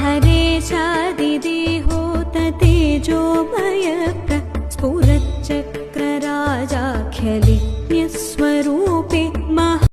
हरे शादिदेहो ततेजोमयक स्फुरच्चक्रराजाख्यलिज्ञस्वरूपे महा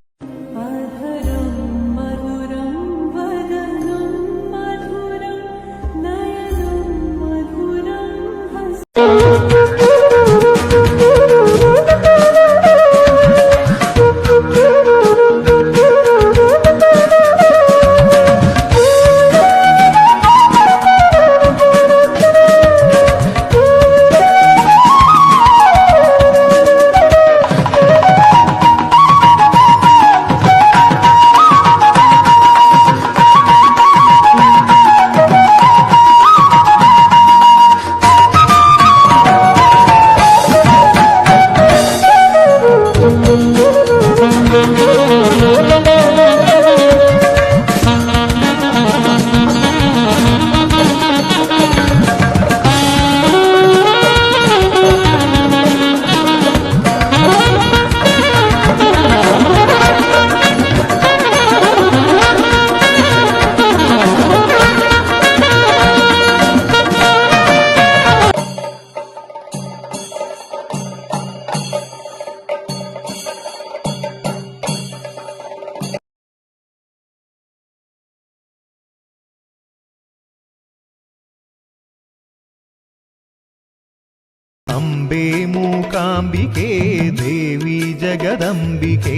ಅಂಬೆ ಮೂಕಾಂಬಿಕೆ, ದೇವಿ ಜಗದಂಬಿಕೆ,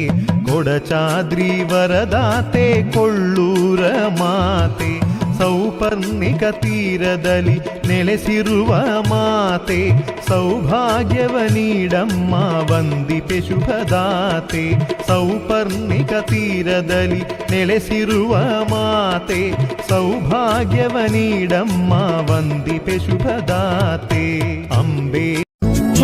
ಕೊಡಚಾದ್ರಿ ವರದಾತೆ, ಕೊಳ್ಳೂರ ಮಾತೆ, ಸೌಪರ್ಣಿಕ ತೀರದಲ್ಲಿ ನೆಲೆಸಿರುವ ಮಾತೆ, ಸೌಭಾಗ್ಯವ ನೀಡಮ್ಮ, ವಂದಿಪೆ ಶುಭದಾತೆ, ಸೌಪರ್ಣಿಕ ತೀರದಲ್ಲಿ ನೆಲೆಸಿರುವ ಮಾತೆ, ಸೌಭಾಗ್ಯವ ನೀಡಮ್ಮ, ವಂದಿಪೆ ಶುಭದಾತೆ, ಅಂಬೆ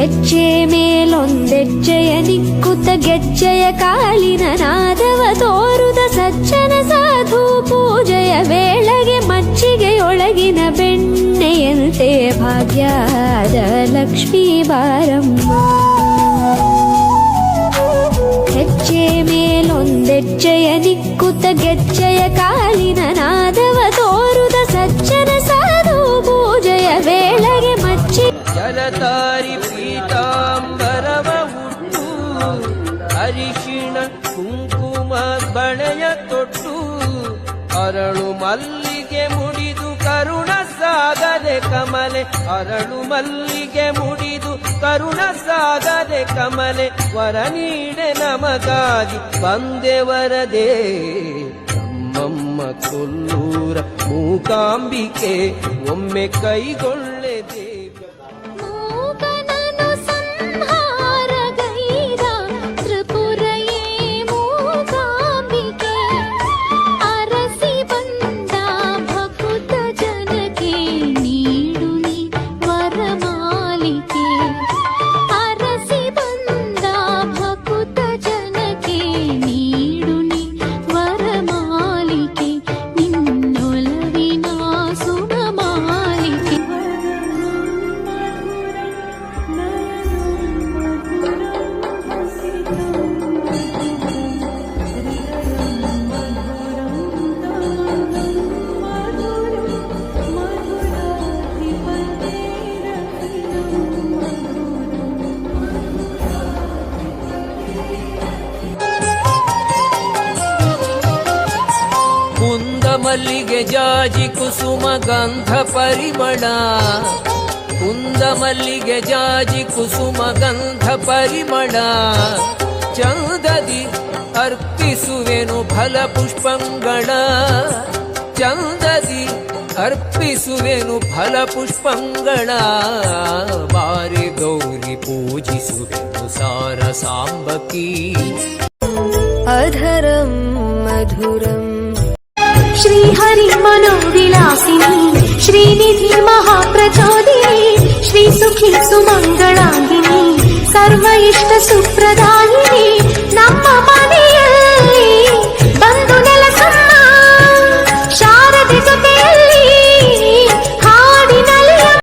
ಹೆಜ್ಜೆ ಮೇಲೊಂದೆಜ್ಜೆಯ ನಿಕ್ಕುತ್ತ ಗೆಜ್ಜೆಯ ಕಾಲಿನ ನಾದವ ತೋರುದ ಸಜ್ಜನ ಸಾಧು ಪೂಜೆಯ ವೇಳೆಗೆ ಮಜ್ಜಿಗೆಯೊಳಗಿನ ಬೆಣ್ಣೆಯಂತೆ ಭಾಗ್ಯದ ಲಕ್ಷ್ಮೀ ಬಾರಮ್ಮ ಹೆಜ್ಜೆ ಮೇಲೊಂದೆಜ್ಜೆಯ ನಿಕ್ಕುತ್ತ ಗೆಜ್ಜೆಯ ಕಾಲಿನ ನಾದವ ತೋರುದ ಸಜ್ಜನ ಸಾಧು ಪೂಜೆಯ ವೇಳೆಗೆ ಮಚ್ಚಿ ಜಲತಾರಿ ತೊಟ್ಟು ಅರಳು ಮಲ್ಲಿಗೆ ಮುಡಿದು ಕರುಣ ಸಾಗದೆ ಕಮಲೆ. ಅರಳು ಮಲ್ಲಿಗೆ ಮುಡಿದು ಕರುಣ ಸಾಗದೆ ಕಮಲೆ. ವರ ನೀಡೆ ನಮಗಾಗಿ ಬಂದೆ ವರದೇ. ನಮ್ಮಮ್ಮ ಕೊಲ್ಲೂರ ಮೂಕಾಂಬಿಕೆ ಒಮ್ಮೆ ಕೈಗೊಳ್ಳೆ ಮಲ್ಲಿಗೆ ಜಾಜಿ ಕುಸುಮ ಗಂಧ ಪರಿಮಳ ಕುಂದ ಮಲ್ಲಿಗೆ ಜಾಜಿ ಕುಸುಮ ಗಂಧ ಪರಿಮಳ ಚಂದದಿ ಅರ್ಪಿಸುವೆನು ಫಲ ಪುಷ್ಪಂಗಳ ಚಂದದಿ ಅರ್ಪಿಸುವೆನು ಫಲ ಪುಷ್ಪಂಗಳ ಬಾರಿ ಗೌರಿ ಪೂಜಿಸುವೆನು ಸಾರ ಸಾಂಬಕಿ अधरं मधुरम् श्रीहरिमनोविलासिनी श्रीनिधि महाप्रचोदिनी श्रीसुखी सुमङ्गलाङ्गिनी सर्व इष्ट सुप्रदानि